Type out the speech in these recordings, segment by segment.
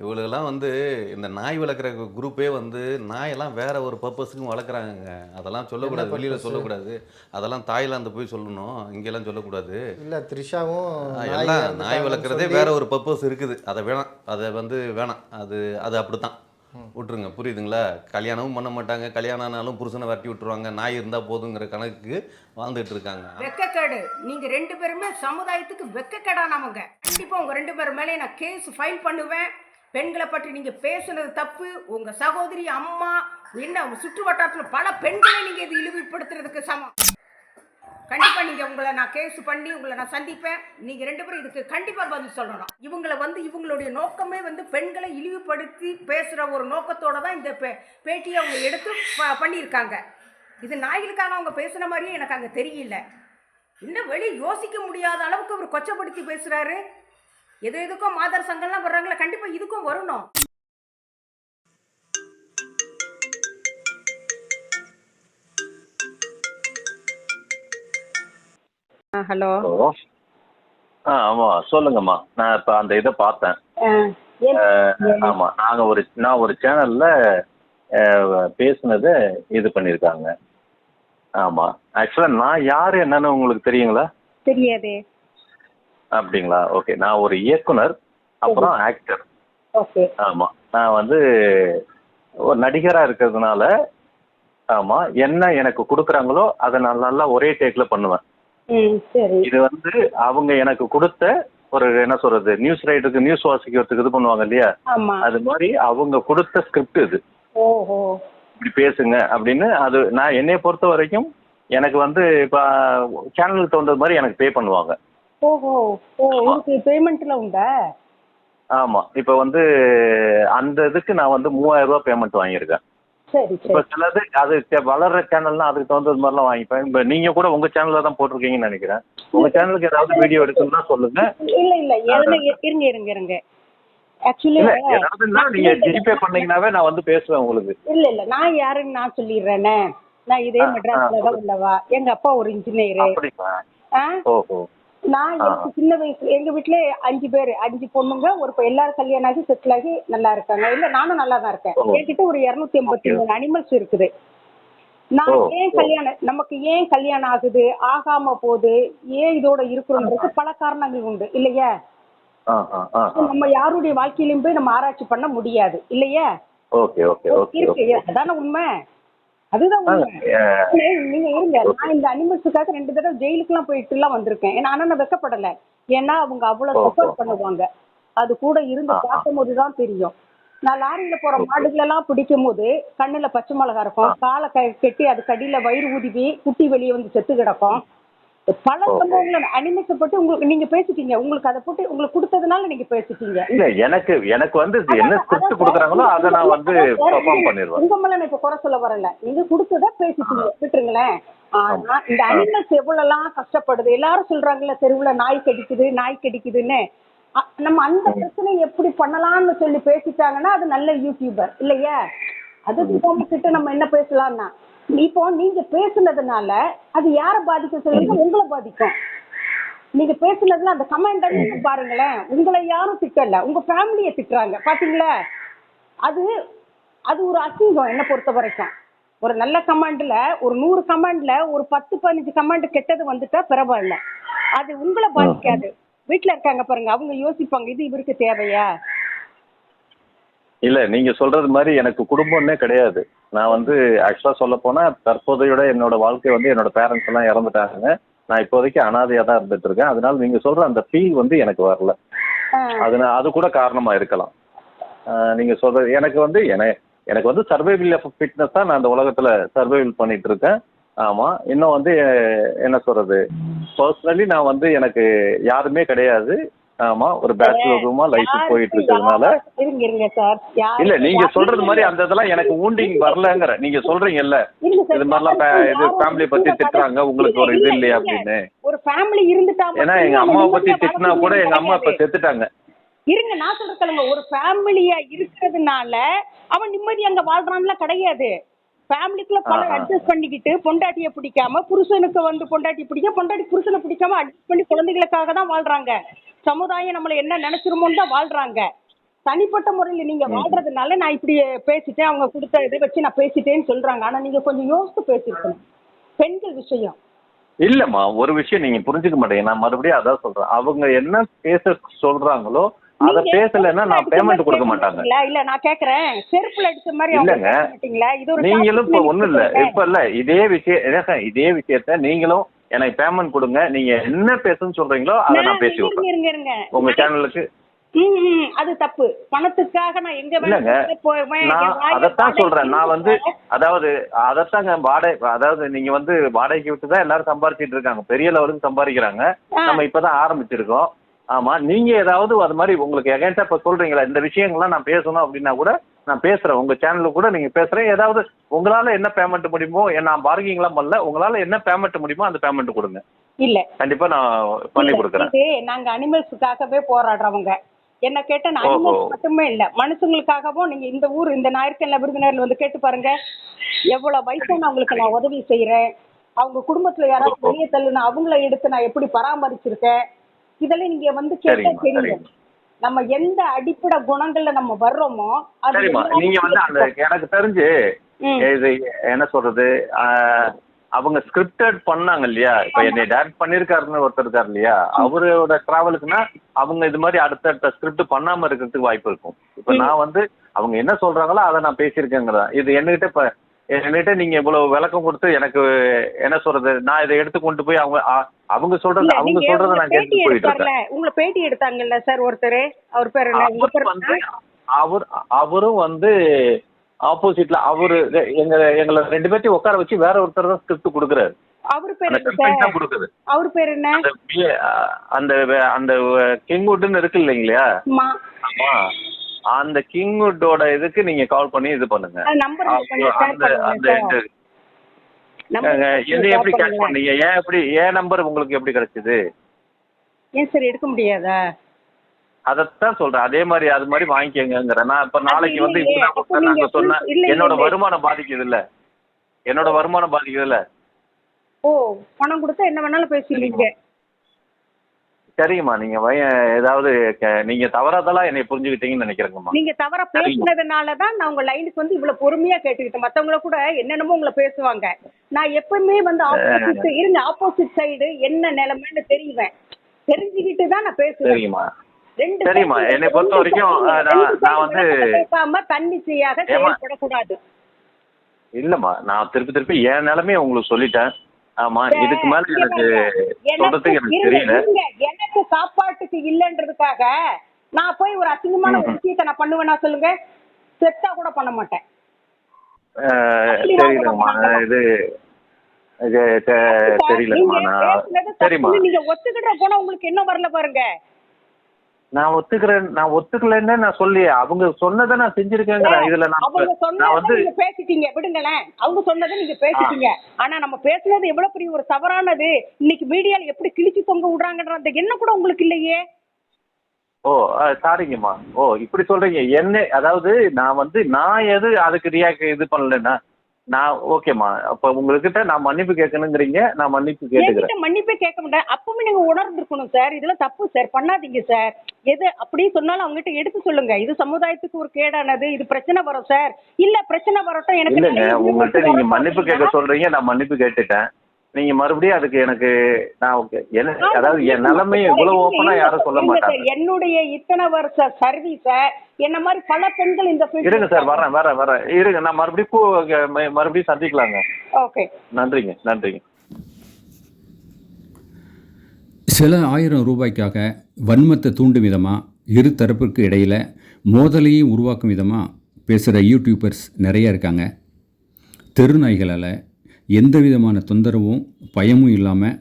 இவளுகெல்லாம் வந்து இந்த நாய் வளர்க்குற குரூப்பே வந்து நாயெல்லாம் வேற ஒரு பர்பஸுக்கும் வளர்க்குறாங்க அதெல்லாம் சொல்லக்கூடாது. வெளியில்? சொல்லக்கூடாது. அதெல்லாம் தாய்லாந்து போய் சொல்லணும். இங்கெல்லாம் சொல்லக்கூடாது. இல்ல த்ரிஷாவும் எல்லாம் நாய் வளர்க்குறதே வேற ஒரு பர்பஸ் இருக்குது. அதை வேணாம். அதை வந்து வேணாம். அது அது அப்படித்தான். விட்டுருங்க. புரியுதுங்களா? கல்யாணமும் பண்ண மாட்டாங்க. கல்யாணம் ஆனாலும் புருஷனை வரட்டி விட்டுருவாங்க. நாய் இருந்தால் போதுங்கிற கணக்குக்கு வாழ்ந்துட்டு இருக்காங்க. வெக்கக்கேடு. நீங்க ரெண்டு பேருமே சமுதாயத்துக்கு வெக்கக்கேடானவங்க. கண்டிப்பா உங்க ரெண்டு பேர் மேலே நான் கேஸ் ஃபைல் பண்ணுவேன். பெண்களை பற்றி நீங்கள் பேசுனது தப்பு. உங்கள் சகோதரி அம்மா என்ன சுற்று வட்டாரத்தில் பல பெண்களை நீங்கள் இது இழிவுபடுத்துறதுக்கு சமம். கண்டிப்பாக நீங்கள் உங்களை நான் கேஸ் பண்ணி உங்களை நான் சந்திப்பேன். நீங்கள் ரெண்டு பேரும் இதுக்கு கண்டிப்பாக பதில் சொல்லணும். இவங்களை வந்து இவங்களுடைய நோக்கமே வந்து பெண்களை இழிவுபடுத்தி பேசுகிற ஒரு நோக்கத்தோடு தான் இந்த பே- பேட்டியை அவங்க எடுத்து ப- பண்ணியிருக்காங்க. இது நாய்களுக்காக அவங்க பேசுன மாதிரியே எனக்கு அங்கே தெரியல. இன்னும் வெளியே யோசிக்க முடியாத அளவுக்கு அவர் கொச்சப்படுத்தி பேசுகிறாரு எது எதுக்கும் மாதர் சங்கம்லாம் வர்றாங்களே கண்டிப்பா இதுக்கும் வரணும். ஹலோ. ஆ ஆமாம் சொல்லுங்கம்மா. நான் இப்போ அந்த இதை பார்த்தேன். ஆமாம் நாங்கள் ஒரு நான் ஒரு சேனலில் பேசுனதை இது பண்ணியிருக்காங்க. ஆமாம் ஆக்சுவலாக நான் யார் என்னன்னு உங்களுக்கு தெரியுங்களா? தெரியாதே. அப்படிங்களா? ஓகே நான் ஒரு இயக்குனர் அப்புறம் ஆக்டர் ஓகே ஆமாம் நான் வந்து ஒரு நடிகராக இருக்கிறதுனால ஆமாம் என்ன எனக்கு கொடுக்குறாங்களோ அதை நான் நல்லா ஒரே டேக்கில் பண்ணுவேன். இது வந்து அவங்க எனக்கு கொடுத்த ஒரு என்ன சொல்றது நியூஸ் ரைட்டருக்கு நியூஸ் வாசிக்கிறதுக்கு இது பண்ணுவாங்க இல்லையா? அது மாதிரி அவங்க கொடுத்த ஸ்கிரிப்ட் இது. இப்படி பேசுங்க அப்படின்னு அது நான் என்னைய பொறுத்த வரைக்கும் எனக்கு வந்து இப்போ சேனலுக்கு தகுந்தது மாதிரி எனக்கு பே பண்ணுவாங்க. ஓஹோ. ஓ இதுக்கு பேமெண்ட்ல உண்டா? ஆமாம் இப்போ வந்து அந்த இதுக்கு நான் வந்து மூவாயிரம் ரூபாய் பேமெண்ட் வாங்கியிருக்கேன். இப்போ சிலது அது வளர்ற சேனல்னா அதுக்கு தகுந்தது மாதிரிலாம் வாங்கிப்பேன். இப்போ நீங்கள் கூட உங்கள் சேனலில் தான் போட்டிருக்கீங்கன்னு நினைக்கிறேன். உங்கள் சேனலுக்கு ஏதாவது வீடியோ எடுக்கணும்னா சொல்லுங்க. இல்ல இல்ல. இருங்க இருங்க இருங்க ஆக்சுவலி ஏதாவதுன்னா நீங்க ஜிபே பண்ணீங்கன்னாவே நான் வந்து பேசுவேன் உங்களுக்கு. இல்ல இல்ல. நான் யாருன்னு நான் சொல்லிடுறேனே. நான் இதே மெட்ராஸ்ல தான் உள்ளவா? எங்க அப்பா ஒரு இன்ஜினியரு ஓஹோ. நான் எனக்கு சின்ன வயசுல எங்க வீட்ல அஞ்சு பேர் அஞ்சு பொண்ணுங்க ஒரு எல்லாரும் கல்யாணம் ஆகி செட்டில் ஆகி நல்லா இருக்காங்க. இல்ல நானும் நல்லா தான் இருக்கேன். என்கிட்ட ஒரு இருநூத்தி எண்பத்தி மூணு அனிமல்ஸ் இருக்குது. நான் ஏன். கல்யாணம் நமக்கு ஏன் கல்யாணம் ஆகுது ஆகாம போகுது ஏன் இதோட இருக்கிறோன்றது பல காரணங்கள் உண்டு இல்லையா? நம்ம யாருடைய வாழ்க்கையிலும் போய் நம்ம ஆராய்ச்சி பண்ண முடியாது இல்லையா? ஓகே ஓகே ஓகே இருக்கு அதான உண்மை? அதுதான் நீங்க- இருங்க. நான் இந்த அனிமல்ஸுக்காக ரெண்டு தடவை ஜெயிலுக்குலாம் போயிட்டு எல்லாம் வந்திருக்கேன். ஏன்னா ஆனா நான் வெக்கப்படல. ஏன்னா அவங்க அவ்வளவு ஓ. பண்ணுவாங்க. அது கூட இருந்து தான் தெரியும். நான் லாரியில போற மாடுகள் எல்லாம் பிடிக்கும் போது கண்ணுல பச்சை மிளகா இருக்கும். காலை கட்டி அது கடியில வயிறு ஊதிவி குட்டி வெளியே வந்து செத்து கிடக்கும். பல. சம்பவங்களை பத்தி உங்களுக்கு நீங்க பேசிட்டீங்க. உங்களுக்கு அதை போட்டு உங்களுக்கு கொடுத்ததுனால நீங்க பேசிட்டீங்க. இல்ல எனக்கு எனக்கு வந்து என்ன ஸ்கிரிப்ட் கொடுக்குறாங்களோ அதை நான் வந்து பெர்ஃபார்ம் பண்ணிடுவேன். உங்க மேல இப்ப குறை சொல்ல வரல. நீங்க கொடுத்தத பேசிட்டீங்க. விட்டுருங்களேன். ஆனா இந்த அனிமல்ஸ் எவ்வளவுலாம் கஷ்டப்படுது? எல்லாரும் சொல்றாங்கல்ல தெருவுல நாய் கடிக்குது நாய் கடிக்குதுன்னு. நம்ம அந்த பிரச்சனை எப்படி பண்ணலாம்னு சொல்லி பேசிட்டாங்கன்னா அது நல்ல யூடியூபர் இல்லையா? நம்ம கிட்ட நம்ம என்ன பேசலாம்னா இப்போ நீங்க பேசுனதுனால அது யார பாதிக்கும் சொல்லுங்க? உங்களை பாதிக்கும். நீங்க பேசுனதுல அந்த கமெண்ட் பாருங்களேன். உங்களை யாரும் திட்டல. உங்க ஃபேமிலியை திட்டுறாங்க. பாத்தீங்களா? அது அது ஒரு அசிங்கம் என்ன பொறுத்த வரைக்கும். ஒரு நல்ல கமாண்ட்ல ஒரு நூறு கமாண்ட்ல ஒரு பத்து பதினஞ்சு கமாண்ட் கெட்டது வந்துட்டா பரவாயில்ல. அது உங்களை பாதிக்காது. வீட்ல இருக்காங்க பாருங்க. அவங்க யோசிப்பாங்க இது இவருக்கு தேவையா? இல்ல நீங்க சொல்றது மாதிரி எனக்கு குடும்பம்னே கிடையாது. நான் வந்து ஆக்சுவலா சொல்ல போனா தற்போதையோட என்னோட வாழ்க்கை வந்து என்னோட பேரண்ட்ஸ் எல்லாம் இறந்துட்டாங்க. நான் இப்போதைக்கு அனாதையா தான் இருந்துட்டு இருக்கேன். அதனால நீங்க சொல்ற அந்த ஃபீல் வந்து எனக்கு வரல. அது அது கூட காரணமா இருக்கலாம். நீங்க சொல்றது எனக்கு வந்து என- எனக்கு வந்து சர்வைவல் ஃபிட்னஸ் தான் நான் இந்த உலகத்துல சர்வைவல் பண்ணிட்டு இருக்கேன். ஆமா இன்னும் வந்து என்ன சொல்றது? பர்சனலி நான் வந்து எனக்கு யாருமே கிடையாது. ஆமா ஒரு பேச்சுலர் ரூமா லைஃப் போயிட்டு இருக்கிறதுனால. இருங்க இருங்க சார். இல்ல நீங்க சொல்றது மாதிரி அந்த இதெல்லாம் எனக்கு ஊண்டிங் வரலங்கிற. நீங்க சொல்றீங்கல்ல. இது மாதிரிலாம் இது ஃபேமிலி பத்தி திட்டுறாங்க. உங்களுக்கு ஒரு இது இல்ல, இல்லையா இல்ல. அப்படின்னு. ஒரு ஃபேமிலி இருந்துட்டா ஏன்னா எங்க அம்மாவை பத்தி திட்டினா கூட எங்க அம்மா இப்ப. செத்துட்டாங்க. இருங்க நான் சொல்ற கேளுங்க. ஒரு ஃபேமிலியா இருக்கிறதுனால அவன் நிம்மதி அங்க வாழ்றான்ல கிடையாது. ஃபேமிலிக்குள்ள பல. அட்ஜஸ்ட் பண்ணிக்கிட்டு பொண்டாட்டிய பிடிக்காம புருஷனுக்கு வந்து பொண்டாட்டி பிடிக்க பொண்டாட்டி புருஷனை பிடிக்காம அட்ஜஸ்ட் பண்ணி குழந்தைகளுக்காக தான் வாழ்றாங்க. சமுதாயம் நம்மள என்ன நினைச்சிருமோன்னு தான் வாழ்றாங்க. தனிப்பட்ட முறையில நீங்க வாழ்றதுனால நான் இப்படி பேசிட்டேன் அவங்க கொடுத்த இதை வச்சு நான் பேசிட்டேன்னு சொல்றாங்க. ஆனா நீங்க கொஞ்சம் யோசித்து பேசிருக்கணும் பெண்கள் விஷயம். இல்லம்மா ஒரு விஷயம் நீங்க புரிஞ்சுக்க மாட்டீங்க. நான் மறுபடியும் அதான் சொல்றேன். அவங்க என்ன பேச சொல்றாங்களோ அத பேசலைன்னா நான் பேமெண்ட் கொடுக்க மாட்டாங்க. பேசுறீங்களா? இல்ல நான் கேக்குறேன். செருப்புல அடிச்ச மாதிரி இல்லங்க. நீங்களும் இப்ப ஒண்ணும் இல்ல. இப்ப இல்ல இதே விஷயம் இதே விஷயத்த நீங்களும் எனக்கு பேமெண்ட் கொடுங்க. நீங்க என்ன பேசணும்னு சொல்றீங்களோ அதை நான் பேசி இருங்க உங்க சேனலுக்கு அது தப்பு. பணத்துக்காக நான் எங்க அதைத்தான் சொல்றேன். நான் வந்து. அதாவது அதைத்தாங்க வாடகை அதாவது நீங்க வந்து வாடகைக்கு விட்டு தான் எல்லாரும் சம்பாரிச்சிட்டு இருக்காங்க. பெரிய லெவலுக்கு சம்பாதிக்கிறாங்க. நம்ம இப்பதான் ஆரம்பிச்சிருக்கோம். ஆமா நீங்க ஏதாவது அது மாதிரி உங்களுக்கு எகேன்ஸ்டா இப்ப சொல்றீங்களா? இந்த விஷயங்கள்லாம் நான் பேசணும் அப்படின்னா கூட நான் பேசுறேன். உங்க சேனல்ல கூட நீங்க பேசுறேன். ஏதாவது உங்களால என்ன பேமெண்ட் முடியுமோ நான் பார்கிங்லாம் பண்ணல. உங்களால என்ன பேமெண்ட் முடியுமோ அந்த பேமெண்ட் கொடுங்க. இல்ல. கண்டிப்பா நான் பண்ணி கொடுக்குறேன். நாங்க அனிமல்ஸுக்காகவே போராடுறவங்க. என்ன கேட்டா நான். அனிமல்ஸ் மட்டுமே இல்ல மனுஷங்களுக்காகவும் நீங்க இந்த ஊர் இந்த ஞாயிற்றுக்கிழமை விருதுநகர்ல வந்து கேட்டு பாருங்க. எவ்வளவு வயசானவங்களுக்கு நான் உதவி செய்யறேன் அவங்க குடும்பத்துல யாராவது. வெளியே தள்ளுனா அவங்கள எடுத்து நான் எப்படி பராமரிச்சிருக்கேன்? இதெல்லாம் நீங்க வந்து கேட்டா தெரியும். நம்ம எந்த அடிப்படை குணங்கள்ல நம்ம வர்றோமோ சரிம்மா நீங்க வந்து அந்த எனக்கு தெரிஞ்சு. இது என்ன சொல்றது அவங்க ஸ்கிரிப்டட் பண்ணாங்க இல்லையா? இப்ப என்னை டைரக்ட் பண்ணிருக்காருன்னு ஒருத்தர் இருக்காரு இல்லையா? அவரோட டிராவலுக்குன்னா அவங்க இது மாதிரி அடுத்தடுத்த ஸ்கிரிப்ட் பண்ணாம இருக்கிறதுக்கு வாய்ப்பு இருக்கும். இப்ப நான் வந்து அவங்க என்ன சொல்றாங்களோ அதை நான் பேசியிருக்கேங்கிறதா இது என்கிட்ட இப்ப என்கிட்ட நீங்க இவ்வளவு விளக்கம் கொடுத்து எனக்கு என்ன சொல்றது நான் இதை எடுத்து கொண்டு போய் அவங்க அவங்க சொல்றது அவங்க சொல்றதை நான் கேட்டு போயிட்டு இருக்கேன். உங்களை பேட்டி எடுத்தாங்கல்ல சார் ஒருத்தர்? அவர் பேர் என்ன? அவர் அவரும் வந்து ஆப்போசிட்ல அவரு எங்க எங்களை ரெண்டு பேர்த்தையும் உட்கார வச்சு வேற ஒருத்தர் தான் ஸ்கிரிப்ட் கொடுக்குறாரு. அவர் பேர் கொடுக்குது. அவர் பேர் என்ன? அந்த அந்த கிங்வுட்னு இருக்கு இல்லைங்களா? ஆமா. அந்த கிங்வுட்டோட இதுக்கு நீங்க கால் பண்ணி இது பண்ணுங்க. நம்பர் அந்த அந்த இது- எப்படி கேட்ச் பண்ணுங்க. ஏன் எப்படி ஏன் நம்பர் உங்களுக்கு எப்படி கிடைச்சது? ஏன் சார் எடுக்க முடியாதா? அதைத்தான் சொல்றேன். அதே மாதிரி அது மாதிரி வாங்கிக்கங்கிறேன் நான் இப்ப நாளைக்கு வந்து நாங்க நீங்க சொன்ன full- இல்ல, இல்ல, என்னோட. வருமானம் பாதிக்குது இல்ல என்னோட வருமானம் பாதிக்குது இல்ல ஓ பணம் கொடுத்தா என்ன வேணாலும் பேசிடுவீங்க. சரிங்கம்மா நீங்க ஏதாவது நீங்க தவறாதெல்லாம் என்னை புரிஞ்சுக்கிட்டீங்கன்னு நினைக்கிறேங்கம்மா. நீங்க தவறா பேசினதுனால தான் நான் உங்க லைனுக்கு வந்து இவ்வளவு பொறுமையா கேட்டுக்கிட்டேன். மத்தவங்கள கூட என்னென்னமோ உங்களை பேசுவாங்க. நான் எப்பவுமே வந்து ஆப்போசிட் இருங்க ஆப்போசிட் சைடு என்ன நிலைமைன்னு தெரியுவேன் தெரிஞ்சுக்கிட்டு தான் நான் பேசுவேன். சரிங்கம்மா சரிம்மா, என்னை பொறுத்த வரைக்கும், நான்- வந்து- பேசாம தன்னிச்சையாக? செயல்படக்கூடாது. இல்லம்மா. நான் திருப்பி திருப்பி என் நிலைமையை உங்களுக்கு சொல்லிட்டேன். ஆமா இதுக்கு மேல எனக்கு சொல்றதுக்கு எனக்கு தெரியல. எனக்கு சாப்பாட்டுக்கு இல்லைன்றதுக்காக நான் போய் ஒரு அசிங்கமான ஒரு விஷயத்தை நான் பண்ணுவேனா சொல்லுங்க. செத்தா கூட பண்ண மாட்டேன். தெரியலம்மா இது தெரியலம்மா சரிம்மா நீங்க ஒத்துக்கிட்ட போனா உங்களுக்கு என்ன வரல பாருங்க. நான் ஒத்துக்கிறேன் நான் ஒத்துக்கலைன்னு நான் சொல்லி அவங்க சொன்னதை நான் செஞ்சிருக்கேங்கிறேன் இதுல நான் அவங்க சொன்னதை வந்து நீங்க பேசிட்டீங்க விடுங்களேன். அவங்க சொன்னதை நீங்க பேசிட்டீங்க. ஆனா நம்ம பேசுனது எவ்வளவு பெரிய ஒரு தவறானது? இன்னைக்கு மீடியால எப்படி கிழிச்சு தொங்க விடுறாங்கன்ற அந்த எண்ணம் கூட உங்களுக்கு இல்லையே? ஓ சாரிங்கம்மா. ஓ இப்படி சொல்றீங்க. என்ன அதாவது நான் வந்து நான் எது அதுக்கு ரியாக்ட் இது பண்ணலன்னா நான் ஓகேம்மா அப்ப உங்ககிட்ட நான் மன்னிப்பு கேட்கணுங்கிறீங்க நான் மன்னிப்பு கேட்டுக்கிறேன். மன்னிப்பே கேட்க மாட்டேன். அப்பவுமே நீங்க உணர்ந்திருக்கணும் சார். இதெல்லாம் தப்பு சார். பண்ணாதீங்க சார். எது அப்படி சொன்னாலும் அவங்ககிட்ட எடுத்து சொல்லுங்க. இது சமுதாயத்துக்கு ஒரு கேடானது. இது பிரச்சனை வரும் சார். இல்ல பிரச்சனை வரட்டும் எனக்கு விபத்து நீங்க மன்னிப்பு கேட்க சொல்றீங்க. நான் மன்னிப்பு கேட்டுட்டேன். நீங்க மறுபடியும் அதுக்கு எனக்கு நான் ஓகே. என்ன அதாவது என் சார், இவ்வளவு ஓப்பனா யாரும் சொல்ல. மாட்டாங்க. என்னுடைய இத்தனை வருஷ சர்வீஸ என்ன மாதிரி பல பெண்கள் இந்த இருங்க சார். வரேன் வரேன் வரேன். இருங்க நான் மறுபடியும் மறுபடியும் சந்திக்கலாங்க. ஓகே. நன்றிங்க நன்றிங்க. சில ஆயிரம் ரூபாய்க்காக வன்மத்தை தூண்டும் விதமாக இரு தரப்பிற்கு இடையில் மோதலையும் உருவாக்கும் விதமாக பேசுகிற யூடியூபர்ஸ் நிறைய இருக்காங்க. தெருநாய்களால் எந்த விதமான தொந்தரவும் பயமும் இல்லாமல்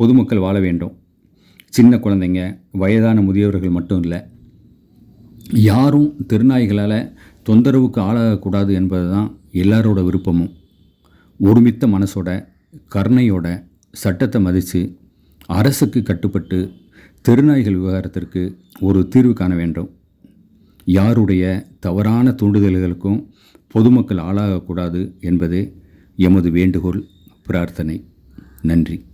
பொதுமக்கள் வாழ வேண்டும். சின்ன குழந்தைங்க வயதான முதியவர்கள் மட்டும் இல்லை யாரும் திருநாய்களால் தொந்தரவுக்கு ஆளாகக்கூடாது என்பது தான் எல்லாரோட விருப்பமும். ஒருமித்த மனசோட கருணையோட சட்டத்தை மதித்து அரசுக்கு கட்டுப்பட்டு தெருநாய்கள் விவகாரத்திற்கு ஒரு தீர்வு காண வேண்டும். யாருடைய தவறான தூண்டுதல்களுக்கும் பொதுமக்கள் ஆளாகக்கூடாது என்பதே எமது வேண்டுகோள் பிரார்த்தனை. நன்றி.